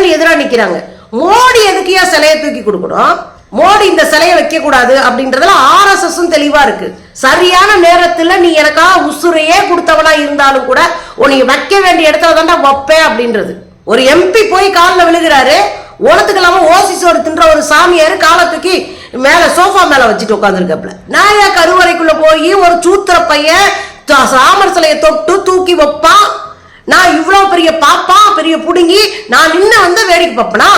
மக்கள் எதிரா நிக்கிறாங்க. மோடி எதுக்கியா சிலையை தூக்கி கொடுக்கணும்? மோடி இந்த சிலையை வைக்க கூடாது அப்படின்றதுல ஆர்எஸ்எஸ் தெளிவா இருக்கு. சரியான நேரத்துல நீ எனக்காக உசுரையே கொடுத்தவனா இருந்தாலும் கூட உன்னை வைக்க வேண்டிய இடத்துல தான்டா வைப்பேன் அப்படின்றது. ஒரு எம்பி போய் காலில் விழுகிறாரு. உனத்துக்கு இல்லாம ஓசி சோறு தின்ற ஒரு சாமியார் காலை தூக்கி மேல சோஃபா மேல வச்சுட்டு உட்காந்துருக்கப்பல நான் ஏன் கருவறைக்குள்ள போய் ஒரு சூத்திர பையன் சாமர் சிலையை தொட்டு தூக்கி வைப்பான் நான் இவ்வளவு பெரிய பாப்பா பெரிய புடுங்கி நான் நின்று வந்து வேடிக்கை பார்ப்பனா?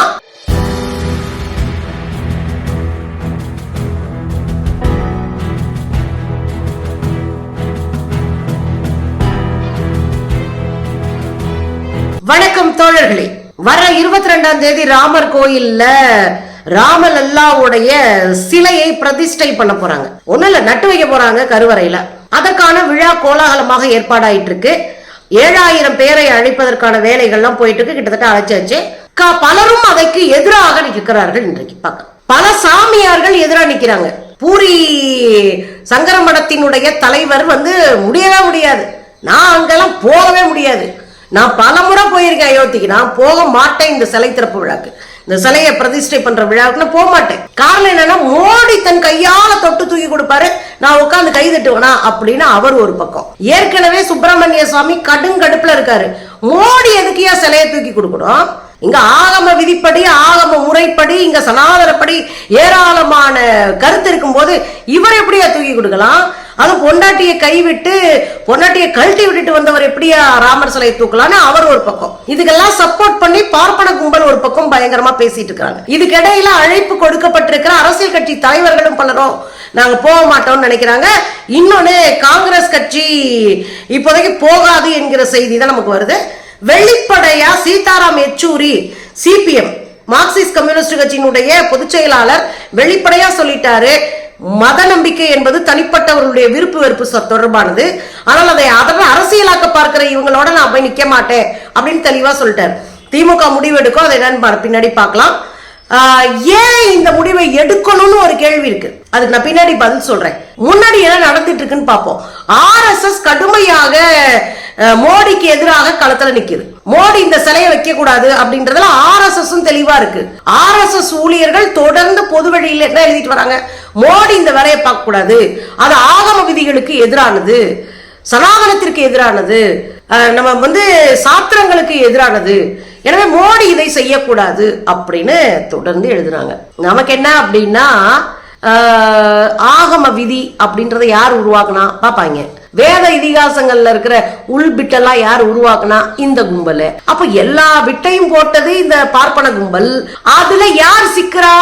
வணக்கம் தோழர்களே. வர இருபத்தி ரெண்டாம் தேதி ராமர் கோயில்ல ராமலல்லாவுடைய சிலையை பிரதிஷ்டை பண்ண போறாங்க. ஒண்ணு இல்ல நட்டு வைக்க போறாங்க கருவறையில. அதற்கான விழா கோலாகலமாக ஏற்பாடாயிட்டு இருக்கு ஏழாயிரம் பேரை அழைப்பதற்கான வேலைகள்லாம் போயிட்டு இருக்கு கிட்டத்தட்ட அழைச்சாச்சு பலரும் அதற்கு எதிராக நிற்கிறார்கள் இன்றைக்கு. பார்க்க பல சாமியார்கள் எதிராக நிக்கிறாங்க. பூரி சங்கர மடத்தினுடைய தலைவர் வந்து முடியவே முடியாது. நான் அங்கெல்லாம் போகவே முடியாது. நான் பல முறை போயிருக்கேன் அயோத்திக்கு. நான் போக மாட்டேன் இந்த சிலை திறப்பு விழாக்கு. இந்த சிலையை பிரதிஷ்டை பண்ற விழாவுக்குன்னு போக மாட்டேன். காரணம் என்னன்னா மோடி தன் கையால தொட்டு தூக்கி கொடுப்பாரு. நான் உட்காந்து கை தட்டுவேனா அப்படின்னு அவர் ஒரு பக்கம். ஏற்கனவே சுப்பிரமணிய சுவாமி கடுங்கடுப்புல இருக்காரு. மோடி எதுக்கியா சிலையை தூக்கி கொடுக்கணும்? இங்க ஆகம விதிப்படி ஆகம முறைப்படி இங்க சனாதனப்படி ஏராளமான கருத்து இருக்கும்போது இவர் எப்படியா தூக்கி கொடுக்கலாம்? அதுவும் பொண்டாட்டியை கைவிட்டு பொண்டாட்டியை கழட்டி விட்டுட்டு வந்தவர் எப்படியா ராமர் சிலையை தூக்கலாம்னு அவர் ஒரு பக்கம். இதுக்கெல்லாம் சப்போர்ட் பண்ணி பார்ப்பன கும்பல் ஒரு பக்கம் பயங்கரமா பேசிட்டு இருக்காங்க. இதுக்கிடையில அழைப்பு கொடுக்கப்பட்டிருக்கிற அரசியல் கட்சி தலைவர்களும் பலரும் நாங்க போக மாட்டோம்னு நினைக்கிறாங்க. இன்னொன்னு காங்கிரஸ் கட்சி இப்போதைக்கு போகாது என்கிற செய்தி தான் நமக்கு வருது. வெளிப்படையா Sitaram Yechury CPM Marxist communist கட்சியினுடைய பொதுச் செயலாளர் வெளிப்படையா சொல்லிட்டாரு. மத நம்பிக்கை என்பது தனிப்பட்டவர்களுடைய விருப்பு வெறுப்பு சொ- தொடர்பானது. ஆனால் அதை அதனை அரசியலாக்க பார்க்கிற இவங்களோட நான் போய் நிக்க மாட்டேன் அப்படின்னு தெளிவா சொல்லிட்டேன் திமுக முடிவு எடுக்கும் அதை என்னன்னு பா- பின்னாடி பார்க்கலாம். ஆஹ் ஏன் இந்த முடிவை எடுக்கணும்னு ஒரு கேள்வி இருக்கு. அதுக்கு நான் பின்னாடி பதில் சொல்றேன். முன்னாடி என்ன நடந்துட்டு இருக்குன்னு பார்ப்போம். ஆர்எஸ்எஸ் கடுமையாக மோடிக்கு எதிராக களத்துல நிக்குது. மோடி இந்த சிலையை வைக்க கூடாது அப்படின்றதுல ஆர்எஸ்எஸ் தெளிவா இருக்கு. ஆர்எஸ்எஸ் ஊழியர்கள் தொடர்ந்து பொது வழியில என்ன எழுதிட்டு வராங்க. மோடி இந்த வரைய பார்க்க கூடாது அது ஆகம விதிகளுக்கு எதிரானது. சனாதனத்திற்கு எதிரானது. நம்ம வந்து சாத்திரங்களுக்கு எதிரானது. எனவே மோடி இதை செய்யக்கூடாது அப்படின்னு தொடர்ந்து எழுதுறாங்க. நமக்கு என்ன அப்படின்னா ஆகம விதி அப்படின்றத யார் உருவாக்குனா? பாப்பாங்க வேத இதிகாசங்கள்ல இருக்கிற உள் பிட்டெல்லாம் யார் உருவாக்குனா இந்த கும்பல். அப்ப எல்லா விட்டையும் போட்டது இந்த பார்ப்பன கும்பல். அதுல யார் சிக்கிறா?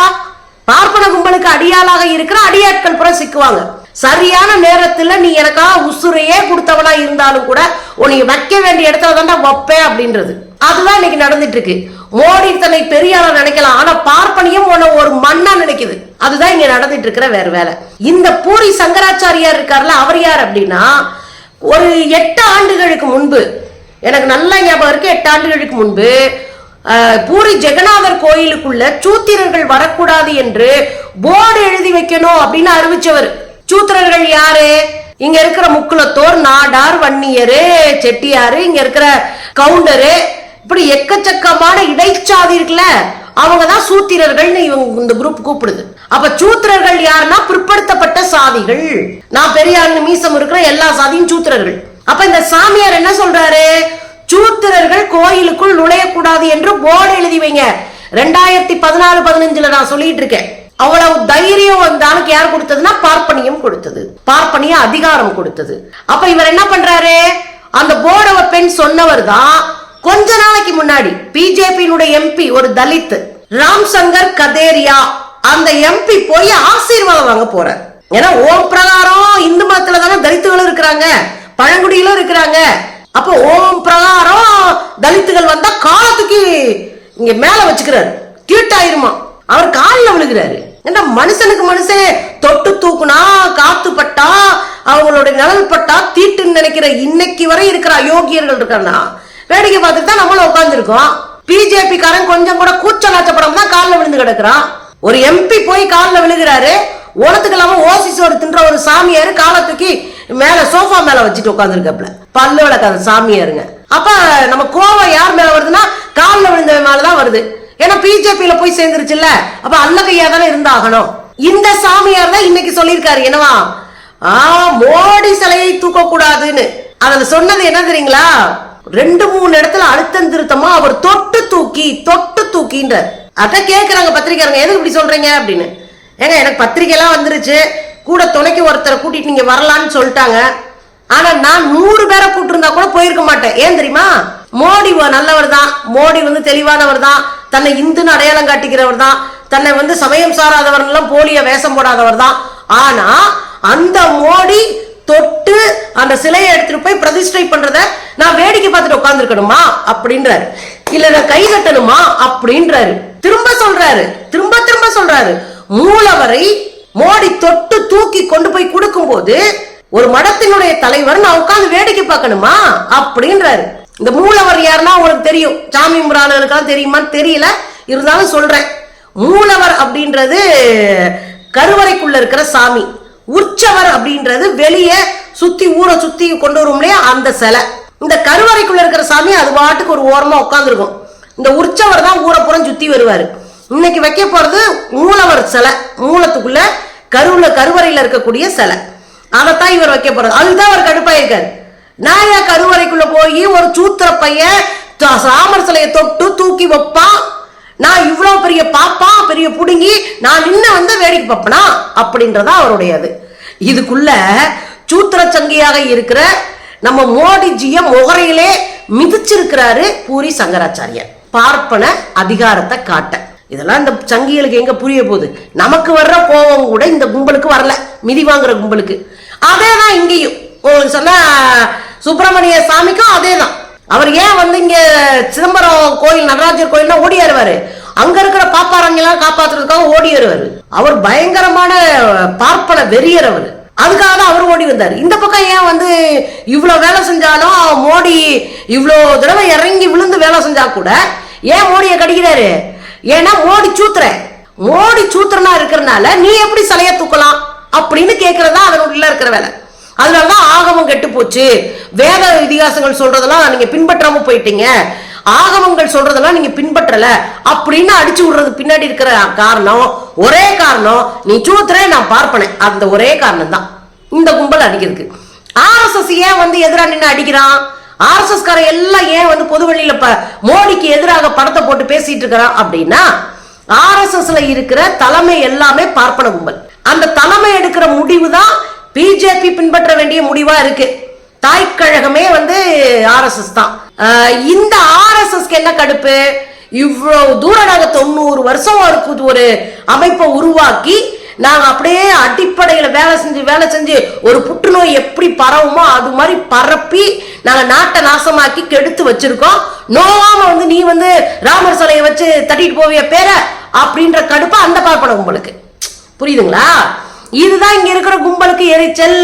பார்ப்பன கும்பலுக்கு அடியாளாக இருக்கிற அடியாட்கள் புறம் சிக்குவாங்க. சரியான நேரத்துல நீ எனக்காக உசுரையே கொடுத்தவனா இருந்தாலும் கூட உன்னை வைக்க வேண்டிய இடத்துல தான் வைப்பேன் அப்படின்றது. அதுதான் இன்னைக்கு நடந்துட்டு இருக்கு. மோடி தன்னை பெரியாளர் நினைக்கலாம். ஆனா பார்ப்பனையும் உன்னை ஒரு மண்ணா நினைக்குது. அதுதான் இங்க நடந்துட்டு இருக்கிற வேற வேலை. இந்த பூரி சங்கராச்சாரியார் இருக்கார்ல அவர் யார் அப்படின்னா ஒரு எட்டு ஆண்டுகளுக்கு முன்பு எனக்கு நல்ல ஞாபகம் இருக்கு எட்டு ஆண்டுகளுக்கு முன்பு பூரி ஜெகநாதர் கோயிலுக்குள்ள சூத்திரர்கள் வரக்கூடாது என்று போர்டு எழுதி வைக்கணும் அப்படின்னு அறிவிச்சவர். சூத்திரர்கள் யாரு? இங்க இருக்கிற முக்குலத்தோர் நாடார் வன்னியரு செட்டியாரு இங்க இருக்கிற கவுண்டரு இப்படி எக்கச்சக்கமான இடைச்சாதி இருக்குல்ல அவங்க தான் சூத்திரர்கள்னு இவங்க இந்த குரூப் கூப்பிடுது. அப்ப சூத்திரர்கள் யாருன்னா பிற்படுத்தப்பட்ட சாதிகள். நான் பெரியார்னு மீசம் இருக்கிற எல்லா சாதியும் சூத்திரர்கள். அப்ப இந்த சாமியார் என்ன சொல்றாரு? சூத்திரர்கள் கோயிலுக்குள் நுழையக்கூடாது என்று போர்டு எழுதி வைங்க. ரெண்டாயிரத்தி பதினாலு பதினஞ்சுல நான் சொல்லிட்டு இருக்கேன். அவ்வளவு தைரியம் வந்தாலுக்கு யார் கொடுத்ததுன்னா பார்ப்பனியம் கொடுத்தது. பார்ப்பனிய அதிகாரம் கொடுத்தது. அப்ப இவர் என்ன பண்றாரு? அந்த போர்டவ பெண் சொன்னவர் தான் கொஞ்ச நாளைக்கு முன்னாடி பிஜேபியினுடைய எம்பி ஒரு தலித் ராம் சங்கர் கதேரியா. அந்த எம்பி போய் ஆசீர்வாதம் வாங்க போறார். ஏன்னா ஓம் பிரகாரம் இந்து மதத்துல தானே தலித்துகளும் இருக்கிறாங்க பழங்குடியிலும் இருக்கிறாங்க. அப்போ ஓம் பிரகாரம் தலித்துகள் வந்தா காலத்துக்கு இங்க மேல வச்சுக்கிறாரு. தீட்டாயிருமா அவர் காலில் விழுகிறாரு. ஏன்னா மனுஷனுக்கு மனுஷன் தொட்டு தூக்குனா காத்து பட்டா அவங்களுடைய நிழல் பட்டா தீட்டுன்னு நினைக்கிற இன்னைக்கு வரை இருக்கிற அயோக்கியர்கள் இருக்காங்கன்னா வேடிக்கை பார்த்துட்டு தான் நம்மளும் உட்காந்துருக்கோம் பிஜேபி காரன் கொஞ்சம் கூட கூச்ச நாச்சப்படாம தான் காலில் விழுந்து கிடக்குறான். ஒரு எம்பி போய் காலில் விழுகிறாரு உலத்துக்கு இல்லாம ஓசி சோறு தின்ற ஒரு சாமியார் காலை தூக்கி மேல சோஃபா மேல வச்சுட்டு உட்காந்துருக்கப்பல பல்லு விளக்காத சாமியாருங்க. அப்ப நம்ம கோவம் யார் மேல வருதுன்னா காலில் விழுந்தவன் மேலதான் வருது. ஏன்னா பிஜேபியில போய் சேர்ந்துருச்சுல்ல. அப்ப அல்ல கையா தானே இருந்தாகணும். இந்த சாமியார் தான் இன்னைக்கு சொல்லியிருக்காரு என்னவா? ஆ மோடி சிலையை தூக்க கூடாதுன்னு அதுல சொன்னது என்ன தெரியுங்களா? ரெண்டு மூணு இடத்துல அழுத்தம் திருத்தமா அவர் தொட்டு தூக்கி தொட்டு தூக்கின்றார். அதான் கேட்குறாங்க பத்திரிக்கைங்க எதுக்கு இப்படி சொல்கிறீங்க அப்படின்னு. ஏங்க எனக்கு பத்திரிக்கைலாம் வந்துருச்சு. கூட துணைக்கு ஒருத்தரை கூட்டிட்டு நீங்கள் வரலான்னு சொல்லிட்டாங்க. ஆனால் நான் நூறு பேரை கூட்டிருந்தா கூட போயிருக்க மாட்டேன். ஏன் தெரியுமா? மோடி நல்லவர் தான். மோடி வந்து தெளிவானவர் தான். தன்னை இந்துன்னு அடையாளம் காட்டிக்கிறவர் தான். தன்னை வந்து சமயம் சாராதவர் எல்லாம் போலிய வேஷம் போடாதவர் தான். ஆனா அந்த மோடி தொட்டு அந்த சிலையை எடுத்துட்டு போய் பிரதிஷ்டை பண்றத நான் வேடிக்கை பார்த்துட்டு உட்காந்துருக்கணுமா அப்படின்றாரு. இல்ல நான் கை கட்டணுமா? அப்படின்றாரு. திரும்ப சொல்றாரு. திரும்ப திரும்ப சொல்றாரு. மூலவரை மோடி தொட்டு தூக்கி கொண்டு போய் கொடுக்கும்போது ஒரு மடத்தினுடைய தலைவர் நான் உட்காந்து வேடிக்கை பார்க்கணுமா? அப்படின்றாரு. இந்த மூலவர் யாருன்னா உங்களுக்கு தெரியும். சாமி முராளர்களுக்கெல்லாம் தெரியுமான்னு தெரியல. இருந்தாலும் சொல்றேன். மூலவர் அப்படின்றது கருவறைக்குள்ள இருக்கிற சாமி. உற்சவர் அப்படின்றது வெளியே சுத்தி ஊரை சுத்தி கொண்டு வரும் இல்லையா அந்த சிலை. இந்த கருவறைக்குள்ள இருக்கிற சாமி அது பாட்டுக்கு ஒரு ஓரமா உட்காந்துருக்கும் இந்த உற்சவர் தான் ஊரை புறம் சுத்தி வருவாரு. இன்னைக்கு வைக்க போறது மூலவர் சிலை. மூலத்துக்குள்ள கருவுல கருவறையில இருக்கக்கூடிய சிலை. அதைத்தான் இவர் வைக்க போறாரு. அதுதான் அவர் கடுப்பாயிருக்காரு. நான் ஏன் கருவறைக்குள்ள போய் ஒரு சூத்திர பையன் சாமர் சிலையை தொட்டு தூக்கி வைப்பான் நான் இவ்வளவு பெரிய பாப்பா பெரிய புடுங்கி நான் நின்ன வந்து வேடிக்கை பார்ப்பனா? அப்படின்றதா அவருடையது. இதுக்குள்ள சூத்திர சங்கியாக இருக்கிற நம்ம மோடிஜிய முகரையிலே மிதிச்சிருக்கிறாரு பூரி சங்கராச்சாரியர். பார்ப்பன அதிகாரத்தை காட்ட. இதெல்லாம் இந்த சங்கிகளுக்கு எங்க புரிய போகுது? நமக்கு வர்ற கோபம் கூட இந்த கும்பலுக்கு வரல. மிதி வாங்குற கும்பலுக்கு. அதே தான் இங்கேயும். உங்களுக்கு சொன்ன சுப்பிரமணிய சாமிக்கும் அதே தான் அவர் ஏன் வந்து இங்க சிதம்பரம் கோயில் நடராஜர் கோயில்னா ஓடி வருவாரு? அங்க இருக்கிற பாப்பாரங்கெல்லாம் காப்பாத்துறதுக்காக ஓடி வருவாரு. அவர் பயங்கரமான பார்ப்பன வெறியர் அவர். அதுக்காக தான் அவர் ஓடி வந்தார் இந்த பக்கம் ஏன் வந்து இவ்வளோ வேலை செஞ்சாலும் மோடி இவ்வளோ தடவை இறங்கி விழுந்து வேலை செஞ்சா கூட ஏன் மோடியை கடிக்கிறாரு? ஏன்னா மோடி சூத்திர. மோடி சூத்திரனா இருக்கிறனால நீ எப்படி சிலைய தூக்கலாம் அப்படின்னு கேட்கறதா அதனுள்ள இருக்கிற வேலை. அதனாலதான் ஆகமம் கெட்டு போச்சு. வேத இதிகாசங்கள் சொல்றதெல்லாம் நீங்க பின்பற்றாம போயிட்டீங்க. ஆகமங்கள் சொல்றதெல்லாம் நீங்க பின்பற்றல அப்படின்னு அடிச்சு விடுறது பின்னாடி இருக்கிற காரணம் ஒரே காரணம் நீ சூத்திரே நான் பார்ப்பனேன் அந்த ஒரே காரணம் தான் இந்த கும்பல் அடிக்கிறதுக்கு. ஆர்எஸ்எஸ் ஏன் வந்து எதிராக நின்று அடிக்கிறான்? ஆர்எஸ்எஸ் கார எல்லாம் ஏன் வந்து பொது வெளியில மோடிக்கு எதிராக படத்தை போட்டு பேசிட்டு இருக்கிறான் அப்படின்னா ஆர்எஸ்எஸ்ல இருக்கிற தலைமை எல்லாமே பார்ப்பன கும்பல். அந்த தலைமை எடுக்கிற முடிவு தான் பிஜேபி பின்பற்ற வேண்டிய முடிவா இருக்கு. தாய்க்கழகமே வந்து ஆர்எஸ்எஸ் தான். இந்த ஆர்எஸ்எஸ்க்கு என்ன கடுப்பு? இவ்வளவு தூரம் நாங்க தொண்ணூறு வருஷம் இருக்குது ஒரு அமைப்பை உருவாக்கி நாங்க அப்படியே அடிப்படையில வேலை செஞ்சு வேலை செஞ்சு ஒரு புற்றுநோய் எப்படி பரவுமோ அது மாதிரி பரப்பி நாங்க நாட்டை நாசமாக்கி கெடுத்து வச்சிருக்கோம். நோவாம வந்து நீ வந்து ராமர் சிலையை வச்சு தட்டிட்டு போவிய பேர அப்படின்ற கடுப்பு அந்த பார்ப்பன கும்பலுக்கு புரியுதுங்களா? இதுதான் இங்க இருக்கிற கும்பலுக்கு எரிச்சல்.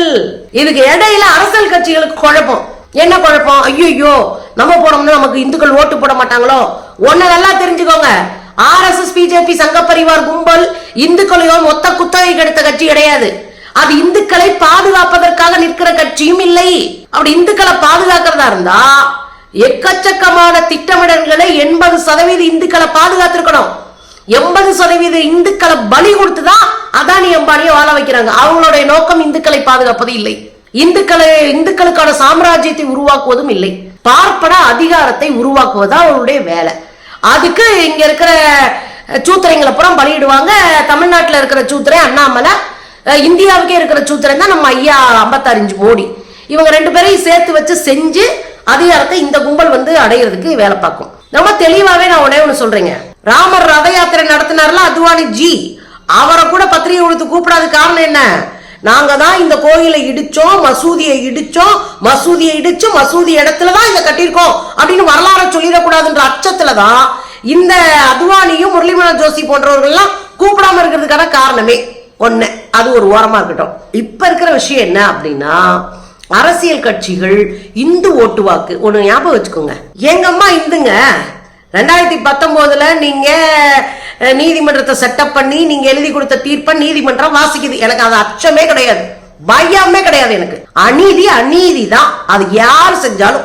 இதுக்கு இடையில அரசியல் கட்சிகளுக்கு குழப்பம். என்ன குழப்பம்? ஐயோ நம்ம போனோம்னா நமக்கு இந்துக்கள் ஓட்டு போட மாட்டாங்களோ? ஒன்ன நல்லா தெரிஞ்சுக்கோங்க. ஆர்எஸ்எஸ் பிஜேபி சங்க பரிவார் கும்பல் இந்துக்களையோ மொத்த குத்தகை கெடுத்த கட்சி கிடையாது. அது இந்துக்களை பாதுகாப்பதற்காக நிற்கிற கட்சியும் இல்லை. அப்படி இந்துக்களை பாதுகாக்கிறதா இருந்தா எக்கச்சக்கமான திட்டமிடல்களை எண்பது சதவீத இந்துக்களை பாதுகாத்திருக்கணும். எண்பது சதவீத இந்துக்களை பலி கொடுத்துதான் அதானி அம்பானியை வாழ வைக்கிறாங்க. அவங்களுடைய நோக்கம் இந்துக்களை பாதுகாப்பது இல்லை. இந்துக்களை இந்துக்களுக்கான சாம்ராஜ்யத்தை உருவாக்குவதும் இல்லை. பார்ப்பன அதிகாரத்தை உருவாக்குவதா அவருடைய வேலை. அதுக்கு இங்க இருக்கிற சூத்திரைங்களை புறம் பலியிடுவாங்க. தமிழ்நாட்டில் இருக்கிற சூத்திரை அண்ணாமலை இந்தியாவுக்கே இருக்கிற சூத்திரன் தான் நம்ம ஐயா ஐம்பத்தாறிஞ்சு கோடி மோடி. இவங்க ரெண்டு பேரையும் சேர்த்து வச்சு செஞ்சு அதிகாரத்தை இந்த கும்பல் வந்து அடையிறதுக்கு வேலை பார்க்கும். ரொம்ப தெளிவாவே நான் உடனே ஒன்று சொல்றேங்க. ராமர் ரத யாத்திரை நடத்தினார்ல அத்வானி ஜி. அவரை கூட பத்திரிகை கொடுத்து கூப்பிடாத காரணம் என்ன? நாங்க தான் இந்த கோயிலை இடிச்சோம் மசூதியை இடிச்சோம் மசூதியை இடிச்சு மசூதி இடத்துல தான் இதை கட்டியிருக்கோம் அப்படின்னு வரலாறு சொல்லிடக்கூடாதுன்ற அச்சத்துல தான் இந்த அத்வானியும் முரளிமலன் ஜோஷி போன்றவர்கள்லாம் கூப்பிடாம இருக்கிறதுக்கான காரணமே ஒண்ணு. அது ஒரு ஓரமா இருக்கட்டும். இப்ப இருக்கிற விஷயம் என்ன அப்படின்னா அரசியல் கட்சிகள் இந்து ஓட்டு வாக்கு ஒன்று ஞாபகம் வச்சுக்கோங்க. எங்கம்மா இந்துங்க. ரெண்டாயிரத்தி பத்தொம்போதுல நீங்க நீதிமன்றத்தை செட்டப் பண்ணி நீங்க எழுதி கொடுத்த தீர்ப்பை நீதிமன்றம் வாசிக்குது. எனக்கு அது அச்சமே கிடையாது. பயமே கிடையாது எனக்கு. அநீதி அநீதி தான். அது யார் செஞ்சாலும்.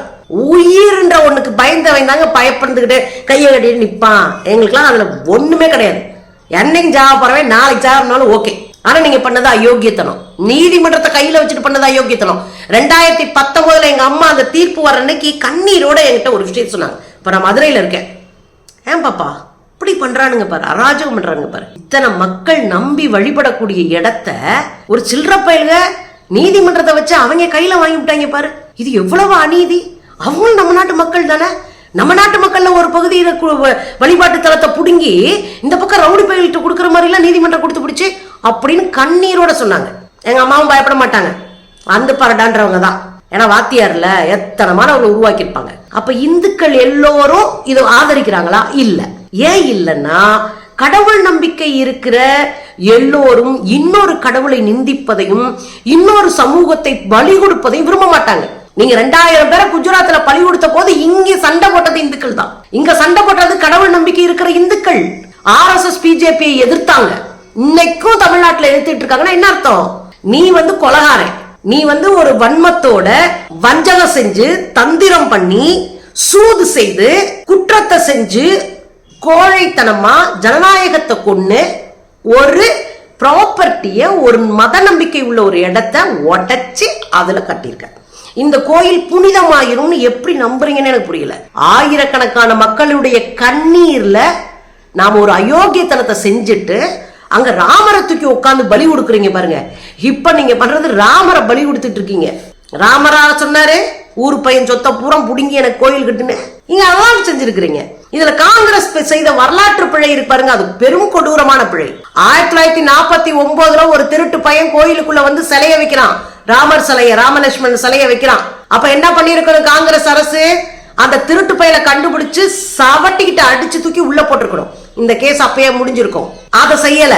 உயிர்ன்ற ஒண்ணுக்கு பயந்தவன் தாங்க பயப்படுத்துக்கிட்டு கையை கட்டிட்டு நிற்பான் எங்களுக்குலாம் அதுல ஒண்ணுமே கிடையாது. என்னைக்கு ஜாவ போறவன் நாளைக்கு ஜாவனாலும் ஓகே. ஆனா நீங்க பண்ணது அயோக்கியத்தனம். நீதிமன்றத்தை கையில வச்சுட்டு பண்ணது அயோக்கியத்தனம். ரெண்டாயிரத்தி பத்தொன்பதுல எங்க அம்மா அந்த தீர்ப்பு வர அன்னைக்கு கண்ணீரோட என்கிட்ட ஒரு விஷயம் சொன்னாங்க. இப்ப நான் மதுரையில இருக்கேன். ஏன் பாப்பா? இப்படி பண்றானுங்க பாரு அராஜகம் பண்றாங்க பாரு. இத்தனை மக்கள் நம்பி வழிபடக்கூடிய இடத்த ஒரு சில்லற பயல்க நீதிமன்றத்தை வச்சு அவங்க கையில வாங்கி விட்டாங்க பாரு. இது எவ்வளவு அநீதி. அவங்களும் நம்ம நாட்டு மக்கள் தானே. நம்ம நாட்டு மக்கள்ல ஒரு பகுதியில வழிபாட்டு தலத்தை புடுங்கி இந்த பக்கம் ரவுடி பயல்கிட்ட கொடுக்குற மாதிரி எல்லாம் நீதிமன்றம் கொடுத்து பிடிச்சி அப்படின்னு கண்ணீரோட சொன்னாங்க. எங்க அம்மாவும் பயப்பட மாட்டாங்க. அந்த பரடான்றவங்க தான். ஏன்னா வாத்தியார்ல எத்தனை மாணவர்கள் உருவாக்கியிருப்பாங்க? அப்ப இந்துக்கள் எல்லோரும் இதை ஆதரிக்கிறாங்களா? இல்ல. ஏன் இல்லைன்னா கடவுள் நம்பிக்கை இருக்கிற எல்லோரும் இன்னொரு கடவுளை நிந்திப்பதையும் இன்னொரு சமூகத்தை பலி கொடுப்பதையும் விரும்ப மாட்டாங்க. நீங்க ரெண்டாயிரம் பேரை குஜராத்ல பலி கொடுத்த போது இங்க சண்டை போட்டது இந்துக்கள் தான். இங்க சண்டை போட்டது கடவுள் நம்பிக்கை இருக்கிற இந்துக்கள். ஆர்எஸ்எஸ் பிஜேபியை எதிர்த்தாங்க. இன்னைக்கும் தமிழ்நாட்டுல எதிர்த்துட்டு இருக்காங்கன்னா என்ன அர்த்தம்? நீ வந்து கொலகாரன். நீ வந்து ஒரு வன்மத்தோட வஞ்சகம் செஞ்சு தந்திரம் பண்ணி சூது செய்து குற்றத்தை செஞ்சு கோழைத்தனமா ஜனநாயகத்தை கொண்டு ஒரு ப்ராப்பர்ட்டிய ஒரு மத நம்பிக்கை உள்ள ஒரு இடத்த உடச்சி அதுல கட்டியிருக்க. இந்த கோயில் புனிதமாயிரும்னு எப்படி நம்புறீங்கன்னு எனக்கு புரியல. ஆயிரக்கணக்கான மக்களுடைய கண்ணீர்ல நாம ஒரு அயோக்கியத்தனத்தை செஞ்சுட்டு அங்க ராமரை தூக்கி உட்காந்து பலி கொடுக்குறீங்க பாருங்க. இப்ப நீங்க பண்றது ராமரை பலி கொடுத்துட்டு இருக்கீங்க. ராமரா சொன்னாரு ஊர் பையன் சொத்த பூரம் புடுங்கி எனக்கு கோயில் கட்டுன்னு. நீங்க அதான் செஞ்சிருக்கிறீங்க. இதுல காங்கிரஸ் செய்த வரலாற்று பிழை இருக்கு பாருங்க அது பெரும் கொடூரமான பிழை. ஆயிரத்தி தொள்ளாயிரத்தி நாற்பத்தி ஒன்பதுல ஒரு திருட்டு பையன் கோயிலுக்குள்ள வந்து சிலைய வைக்கிறான். ராமர் சிலைய ராமலட்சுமணன் சிலைய வைக்கிறான். அப்ப என்ன பண்ணிருக்கணும் காங்கிரஸ் அரசு? அந்த திருட்டு பையனை கண்டுபிடிச்சு சவட்டிக்கிட்ட அடிச்சு தூக்கி உள்ள போட்டிருக்கணும். இந்த கேஸ் அப்பயே முடிஞ்சிருக்கும். அதை செய்யல.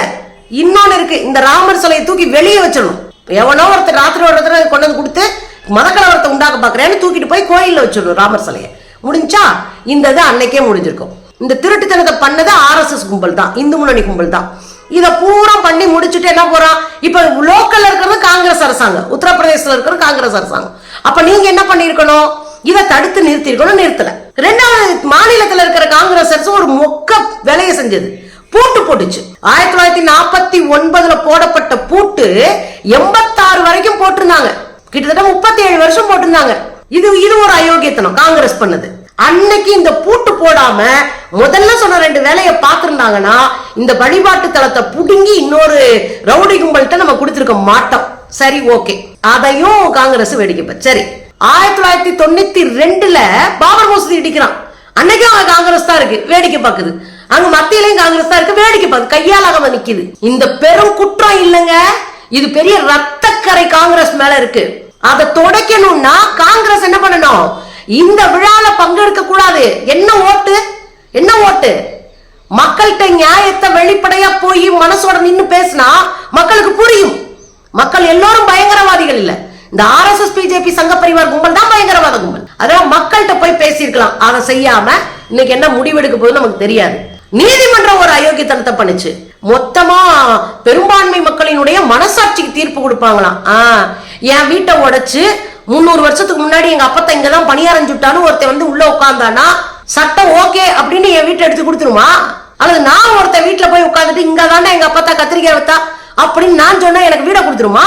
இன்னொன்னு இருக்கு இந்த ராமர் சிலையை தூக்கி வெளியே வச்சிடணும். எவனோ ஒருத்தர் ராத்திரி ஒருத்தர் கொண்டு வந்து கொடுத்து மதக்கலவரத்தை உண்டாக்க பாக்குறேன்னு தூக்கிட்டு போய் கோயிலில் வச்சிடணும் ராமர் சிலையை. முடிஞ்சா இந்த இது அன்னைக்கே முடிஞ்சிருக்கும். இந்த திருட்டுத்தனத்தை பண்ணது ஆர்எஸ்எஸ் கும்பல் தான் இந்து முன்னணி கும்பல் தான். இதை பூரா பண்ணி முடிச்சுட்டு என்ன போறான்? இப்ப லோக்கல்ல இருக்கிறது காங்கிரஸ் அரசாங்கம் உத்தரப்பிரதேசத்துல இருக்கிறது காங்கிரஸ் அரசாங்கம். அப்ப நீங்க என்ன பண்ணிருக்கணும் இதை தடுத்து நிறுத்திருக்கணும் நிறுத்தல. ரெண்டாவது மாநிலத்துல இருக்கிற காங்கிரஸ் அரசு ஒரு மொக்க வேலையை செஞ்சது. பூட்டு போட்டுச்சு. ஆயிரத்தி தொள்ளாயிரத்தி நாற்பத்தி ஒன்பதுல போடப்பட்ட பூட்டு எண்பத்தாறு வரைக்கும் போட்டிருந்தாங்க. கிட்டத்தட்ட முப்பத்தி ஏழு வருஷம் போட்டிருந்தாங்க. இது இது ஒரு அயோக்கியத்தனம் காங்கிரஸ் பண்ணது. அன்னைக்கு இந்த பூட்டு போடாம முதல்ல சொன்ன ரெண்டு வேலையை பார்த்திருந்தாங்கன்னா இந்த வழிபாட்டு தலத்தை புடுங்கி இன்னொரு ரவுடி கும்பல்கிட்ட நம்ம கொடுத்துருக்க மாட்டோம். சரி ஓகே. அதையும் காங்கிரஸ் வெடிக்கப்ப சரி. ஆயிரத்தி தொள்ளாயிரத்தி தொண்ணூத்தி ரெண்டுல பாபர் மசூதி இடிக்கிறான். அன்னைக்கும் காங்கிரஸ் தான் இருக்கு. வேடிக்கை பார்க்குது அங்க மத்தியிலையும் காங்கிரஸ் தான் இருக்கு. வேடிக்கை பார்க்குது கையாலாக நிக்குது. இந்த பெரும் குற்றம் இல்லைங்க. இது பெரிய ரத்தக்கரை காங்கிரஸ் மேல இருக்கு. அதை தொடக்கணும்னா காங்கிரஸ் என்ன பண்ணணும்? இந்த விழால பங்கெடுக்க கூடாது. என்ன ஓட்டு? என்ன ஓட்டு? மக்கள்கிட்ட நியாயத்தை வெளிப்படையா போய் மனசோட நின்னு பேசினா மக்களுக்கு புரியும். மக்கள் எல்லோரும் பயங்கரவாதிகள் இல்லை. இந்த ஆர்எஸ்எஸ் பிஜேபி சங்க பரிவார் கும்பல் தான் பயங்கரவாத கும்பல். அதெல்லாம் மக்கள்கிட்ட போய் பேசியிருக்கலாம். அதை செய்யாம இன்னைக்கு என்ன முடிவெடுக்க போகுதுன்னு நமக்கு தெரியாது. நீதிமன்றம் ஒரு அயோக்கியத்தனத்தை பண்ணுச்சு. மொத்தமா பெரும்பான்மை மக்களினுடைய மனசாட்சிக்கு தீர்ப்பு கொடுப்பாங்களாம். ஆ, என் வீட்டை உடைச்சு முந்நூறு வருஷத்துக்கு முன்னாடி எங்க அப்பத்த இங்கதான் பணியாரம் சுட்டான்னு ஒருத்தன் வந்து உள்ள உட்காந்தானா சட்டம் ஓகே அப்படின்னு என் வீட்டை எடுத்து கொடுத்துருமா? அல்லது நான் ஒருத்தன் வீட்டுல போய் உட்காந்துட்டு இங்க தாண்டா எங்க அப்பத்தா கத்திரிக்காய் வைத்தா அப்படின்னு நான் சொன்னா எனக்கு வீடை கொடுத்துருமா?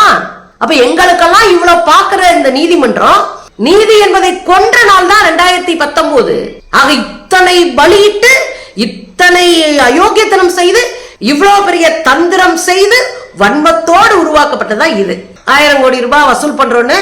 அப்ப எங்களுக்கெல்லாம் இவ்வளவு பாக்குற இந்த நீதிமன்றம் நீதி என்பதை கொன்ற நாள் தான் ரெண்டாயிரத்தி பத்தொன்பது ஆக இத்தனை பலியிட்டு இத்தனை அயோக்கியத்தனம் செய்து இவ்வளவு பெரிய தந்திரம் செய்து வன்மத்தோடு உருவாக்கப்பட்டதான் இது. ஆயிரம் கோடி ரூபாய் வசூல் பண்றோன்னு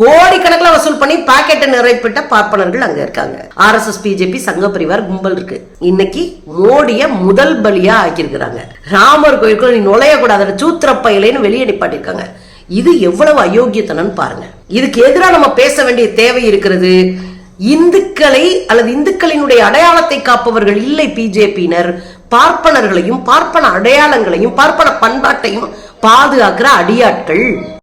கோடிக்கணக்கில் வசூல் பண்ணி பாக்கெட்டை நிறைப்பிட்ட பார்ப்பனர்கள் அங்க இருக்காங்க. ஆர்எஸ்எஸ் பிஜேபி சங்க பரிவார் கும்பல் இருக்கு. இன்னைக்கு மோடிய முதல் பலியா ஆக்கியிருக்கிறாங்க. ராமர் கோயிலுக்குள்ள நீ நுழைய கூடாது சூத்திர பயிலைன்னு வெளியே நிப்பாட்டிருக்காங்க இது எவ்வளவு அயோக்கியத்தனன்னு பாருங்க. இதுக்கு எதிராக நம்ம பேச வேண்டிய தேவை இருக்கிறது. இந்துக்களை அல்லது இந்துக்களினுடைய அடையாளத்தை காப்பவர்கள் இல்லை பிஜேபியினர். பார்ப்பனர்களையும் பார்ப்பன அடையாளங்களையும் பார்ப்பன பண்பாட்டையும் பாதுகாக்கிற அடியாட்கள்.